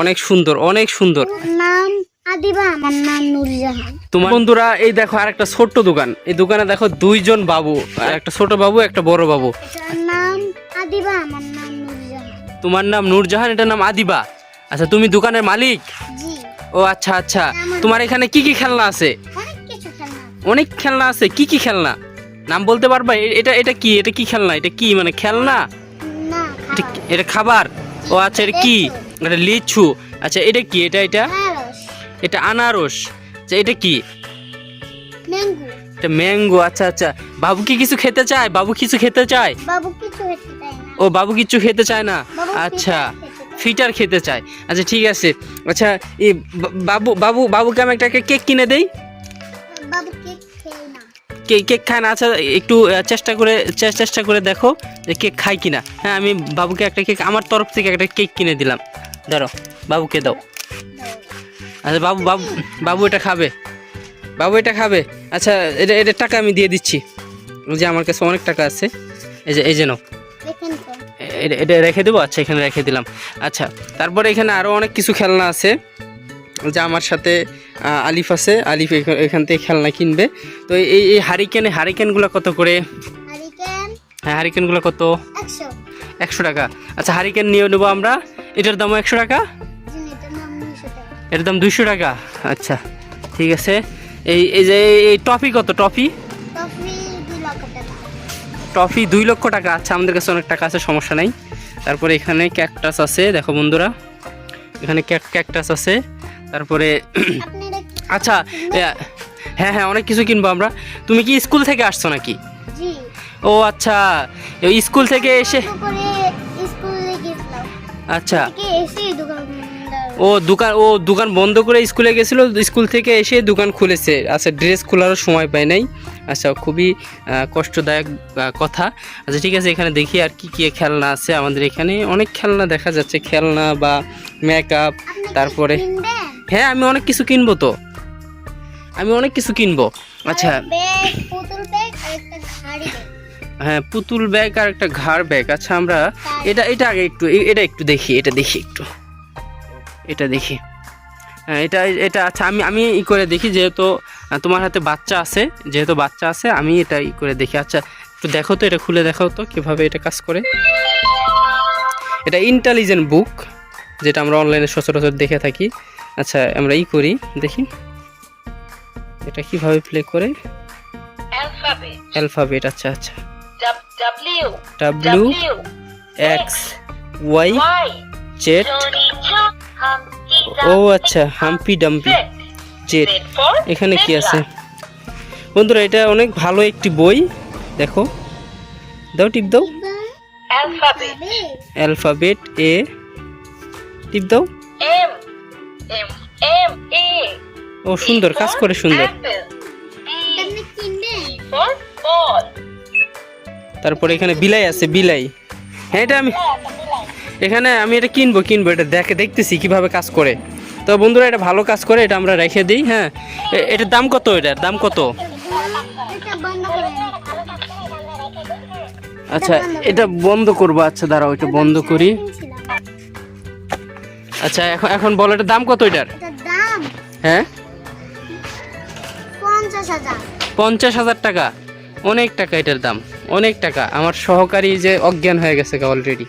অনেক সুন্দর অনেক সুন্দর। নাম আদিবা আমার নাম নুরজাহান তোমার বন্ধুরা এই দেখো আর একটা ছোট্ট দোকান। এই দোকানে দেখো দুইজন বাবু আর একটা ছোট বাবু একটা বড় বাবু। এটার নাম আদিবা আমার নাম নুরজাহান তোমার নাম নূরজাহান এটার নাম আদিবা। আচ্ছা তুমি দোকানের মালিক? ও আচ্ছা আচ্ছা। তোমার এখানে কি কি খেলনা আছে? অনেক খেলনা আছে। কি কি খেলনা? নাম বলতে পারবা? এটা এটা কি? এটা কি খেলনা? এটা কি মানে খেলনা? এটা খাবার কি- এটা খাবার? ও আচ্ছা এটা কি? এটা লিচু। আচ্ছা এটা কি? এটা এটা? এটা আনারস। আচ্ছা এটা কি? ম্যাঙ্গো। এটা ম্যাঙ্গো আচ্ছা আচ্ছা। বাবু কি কিছু খেতে চায়? বাবু কিছু খেতে চায়? ও বাবু কিছু খেতে চায় না? আচ্ছা ফিটার খেতে চায়। আচ্ছা ঠিক আছে। আচ্ছা এই বাবু বাবু বাবুকে আমি একটা কেক কিনে দেই? কেক খায় না আচ্ছা একটু চেষ্টা করে চেষ্টা করে দেখো যে কেক খায় কিনা। হ্যাঁ আমি বাবুকে একটা কেক আমার তরফ থেকে একটা কেক কিনে দিলাম। ধরো বাবুকে দাও। আচ্ছা বাবু বাবু বাবু এটা খাবে। বাবু এটা খাবে। আচ্ছা এটা এটা টাকা আমি দিয়ে দিচ্ছি। যে আমার কাছে অনেক টাকা আছে। এই যে এই যে নাও। এটা এটা রেখে দেবো? আচ্ছা এখানে রেখে দিলাম। আচ্ছা তারপরে এখানে আরও অনেক কিছু খেলনা আছে। যে আমার সাথে আলিফ আছে আলিফ এখা- এখান থেকে খেলনা কিনবে। তো এই এই হারিকেনে হারিকেনগুলো কত করে? হ্যাঁ হারিকেনগুলো কত? একশো। টাকা। আচ্ছা হারিকেন নিয়ে নেব আমরা। এটার দামও একশো টাকা? এটার দাম দুইশো টাকা। আচ্ছা ঠিক আছে। এই এই যে এই- টফি কত? টফি? টফি দুই লক্ষ টাকা। আচ্ছা আমাদের কাছে অনেক টাকা আছে সমস্যা নাই। তারপরে এখানে ক্যাকটাস আছে দেখো বন্ধুরা। এখানে ক্যাক ক্যাকটাস আছে। তারপরে আচ্ছা হ্যাঁ হ্যাঁ অনেক কিছু কিনবো আমরা। তুমি কি স্কুল থেকে আসছো নাকি? ও আচ্ছা স্কুল থেকে এসে তো করে স্কুলে আচ্ছা। থেকে এসে দোকানদার ও দোকান ও দোকান বন্ধ করে স্কুলে গেছিল স্কুল থেকে এসে দোকান খুলেছে। আচ্ছা ড্রেস খোলারও সময় পায় নাই। আচ্ছা খুবই কষ্টদায়ক কথা। আচ্ছা ঠিক আছে এখানে দেখি আর কি কি খেলনা আছে আমাদের এখানে। অনেক খেলনা দেখা যাচ্ছে খেলনা বা মেকআপ তারপরে হ্যাঁ আমি অনেক কিছু কিনবো তো। আমি অনেক কিছু কিনবো। আচ্ছা। হ্যাঁ পুতুল ব্যাগ আর একটা ঘাড় ব্যাগ আচ্ছা আমরা এটা এটা আগে একটু এটা একটু দেখি এটা দেখি একটু। এটা দেখি। হ্যাঁ এটা এটা আচ্ছা আমি আমি ই করে দেখি যেহেতু তোমার হাতে বাচ্চা আছে যেহেতু বাচ্চা আছে আমি এটা ই করে দেখি। আচ্ছা একটু দেখো তো এটা খুলে দেখাও তো কীভাবে এটা কাজ করে। এটা ইন্টেলিজেন্ট বুক যেটা আমরা অনলাইনে সচরাচর দেখে থাকি। আচ্ছা আমরা ই করি দেখি। এটা কীভাবে প্লে করে? অ্যালফাবেট আচ্ছা আচ্ছা। W W X Y Y Z ও আচ্ছা হাম্পি ডাম্পি Z জেড এখানে কি আছে? বন্ধুরা এটা অনেক ভালো একটি বই। দেখো। দাও টিপ দাও। অ্যালফাবেট এ টিপ দাও। M M M A ও সুন্দর কাজ করে সুন্দর। তারপরে এখানে বিলাই আছে বিলাই। হ্যাঁ এটা আমি এখানে আমি এটা কিনবো কিনবো এটা দেখে দেখতেছি কীভাবে কাজ করে। তো বন্ধুরা এটা ভালো কাজ করে এটা আমরা রেখে দিই হ্যাঁ। এটার দাম কত এটার দাম কত? আচ্ছা এটা বন্ধ করব আচ্ছা দাঁড়াও এটা বন্ধ করি। আচ্ছা এখন এখন বলো এটার দাম কত এটার? হ্যাঁ? পঞ্চাশ হাজার। পঞ্চাশ হাজার টাকা। অনেক টাকা এটার দাম অনেক টাকা। আমার সহকারী যে অজ্ঞান হয়ে গেছে অলরেডি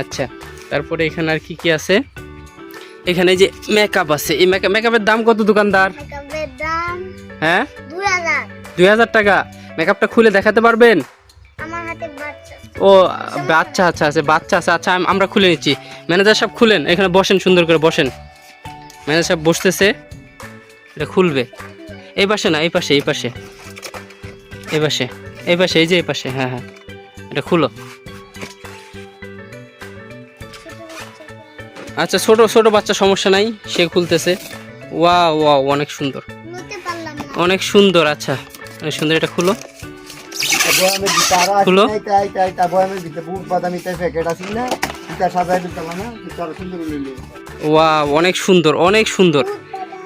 আচ্ছা তারপরে এখানে আর কি কি আছে? এখানে যে মেকআপ আছে। এই মেকআপ মেকআপের দাম কত দোকানদার? হ্যাঁ? দুই হাজার। টাকা। মেকআপটা খুলে দেখাতে পারবেন? ও বাচ্চা আচ্ছা আছে বাচ্চা আছে। আচ্ছা আমরা খুলে নিচ্ছি। ম্যানেজার সাহেব খুলেন। এখানে বসেন সুন্দর করে বসেন। ম্যানেজার সাহেব বসতেছে। এটা খুলবে। এই পাশে না এই পাশে এই পাশে। এই পাশে এই পাশে এই যে এই পাশে হ্যাঁ হ্যাঁ। এটা খুলো। আচ্ছা ছোট ছোট বাচ্চা সমস্যা নাই সে খুলতেছে। ওয়া ওয়া অনেক সুন্দর। নিতে পারলাম না। অনেক সুন্দর আচ্ছা। অনেক সুন্দর এটা খুলো। খুলো। ওয়া অনেক সুন্দর অনেক সুন্দর।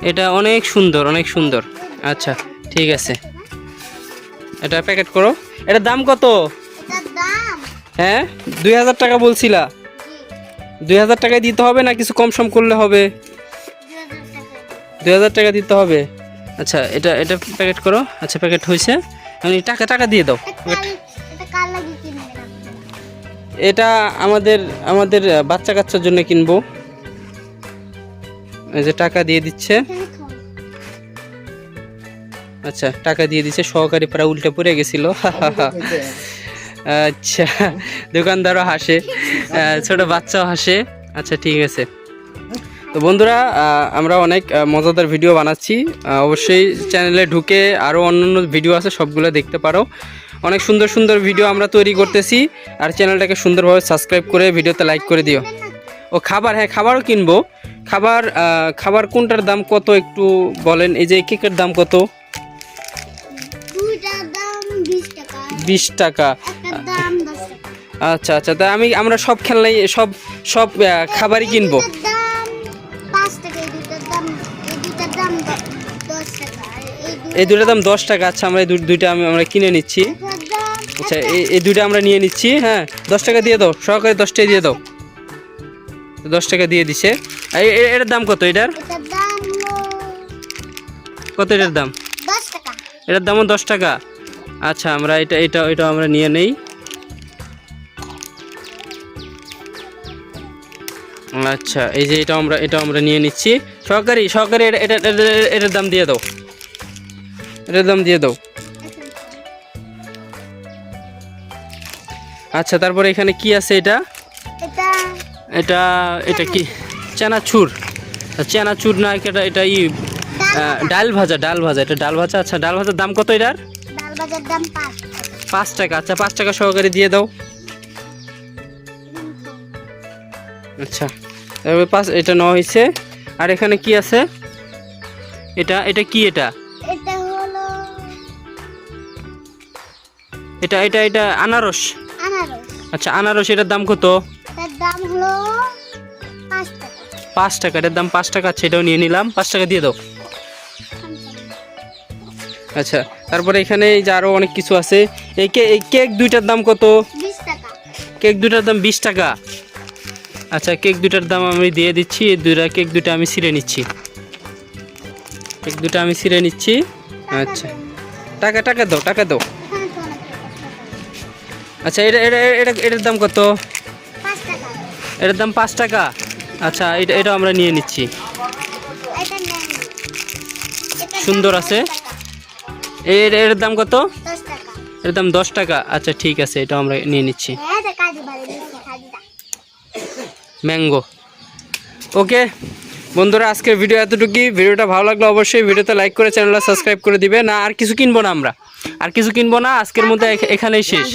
এটা অনেক সুন্দর অনেক সুন্দর। আচ্ছা ঠিক আছে। এটা প্যাকেট করো। এটার দাম কত? হ্যাঁ? দুই হাজার টাকা বলছিলা। দুই হাজার টাকায় দিতে হবে না কিছু কম সম করলে হবে? দুই হাজার টাকা দিতে হবে? আচ্ছা এটা এটা প্যাকেট করো। আচ্ছা প্যাকেট হয়েছে আমি টাকা টাকা দিয়ে দাও। এটা আমাদের আমাদের বাচ্চা কাচ্চার জন্য কিনবো। এই যে টাকা দিয়ে দিচ্ছে। আচ্ছা টাকা দিয়ে দিচ্ছে সহকারী প্রায় উল্টে পড়ে গেছিল। আচ্ছা দোকানদারও হাসে ছোট বাচ্চাও হাসে। আচ্ছা ঠিক আছে। তো বন্ধুরা আমরা অনেক মজাদার ভিডিও বানাচ্ছি। অবশ্যই চ্যানেলে ঢুকে আরও অন্যান্য ভিডিও আছে, সবগুলো দেখতে পারো। অনেক সুন্দর সুন্দর ভিডিও আমরা তৈরি করতেছি। আর চ্যানেলটাকে সুন্দরভাবে সাবস্ক্রাইব করে ভিডিওতে লাইক করে দিও। ও, খাবার হ্যাঁ খাবারও কিনবো। খাবার খাবার কোনটার দাম কত একটু বলেন। এই যে, কেকের দাম কত? বিশ টাকা। আচ্ছা আচ্ছা তা আমি আমরা সব খেলনাই সব সব খাবারই কিনবো। এই দুটোর দাম দশ টাকা আচ্ছা আমরা এই দুইটা আমি আমরা কিনে নিচ্ছি। আচ্ছা এই এই দুইটা আমরা নিয়ে নিচ্ছি হ্যাঁ দশ টাকা দিয়ে দাও সহকারে দশ টাকা দিয়ে দাও। দশ টাকা দিয়ে দিছে। এটার দাম কত এটার? কত এটার দাম? এটার দামও দশ টাকা। আচ্ছা আমরা এটা এটা এটা আমরা নিয়ে নেই। আচ্ছা এই যে এটা আমরা এটা আমরা নিয়ে নিচ্ছি। সহকারী সহকারী এটা এটা এটা- এটার দাম দিয়ে দাও। এটার দাম দিয়ে দাও। আচ্ছা তারপরে এখানে কি আছে এটা? এটা এটা কি? চানাচুর। চানাচুর না এটা এটা ই ডাল ভাজা ডাল ভাজা। এটা ডাল ভাজা আচ্ছা ডাল ভাজার দাম কত এটার? বাজার দাম পাঁচ টাকা। আচ্ছা পাঁচ টাকা সহকারে দিয়ে দাও। আচ্ছা তারপরে পাঁচ এটা নেওয়া হয়েছে। আর এখানে কি আছে? এটা এটা কি এটা? এটা হলো এটা এটা এটা আনারস। আনারস। আচ্ছা আনারস এটার দাম কত? দাম হলো পাঁচ টাকা এটার দাম পাঁচ টাকা আছে এটাও নিয়ে নিলাম। পাঁচ টাকা দিয়ে দাও। আচ্ছা তারপরে এখানে এই যে আরও অনেক কিছু আছে। এই কে এই কেক দুইটার দাম কত? কেক দুটার দাম বিশ টাকা। আচ্ছা কেক দুটার দাম আমি দিয়ে দিচ্ছি এই দুটা কেক দুটো আমি ছিঁড়ে নিচ্ছি। কেক দুটো আমি ছিঁড়ে নিচ্ছি। আচ্ছা। টাকা টাকা দাও টাকা দাও। আচ্ছা এটা এটা এটা এটার দাম কত? এটার দাম পাঁচ টাকা। আচ্ছা এটা এটা আমরা নিয়ে নিচ্ছি। সুন্দর আছে। এটা- এটার দাম কত? এর দাম দশ টাকা? আচ্ছা ঠিক আছে এটা আমরা নিয়ে নিচ্ছি। হ্যাঁ ম্যাঙ্গো। ওকে বন্ধুরা আজকের ভিডিও এতটুকুই। ভিডিওটা ভালো লাগলে অবশ্যই ভিডিওতে লাইক করে চ্যানেলটা সাবস্ক্রাইব করে দিবে না আর কিছু কিনবো না আমরা। আর কিছু কিনবো না আজকের মধ্যে এখানেই শেষ।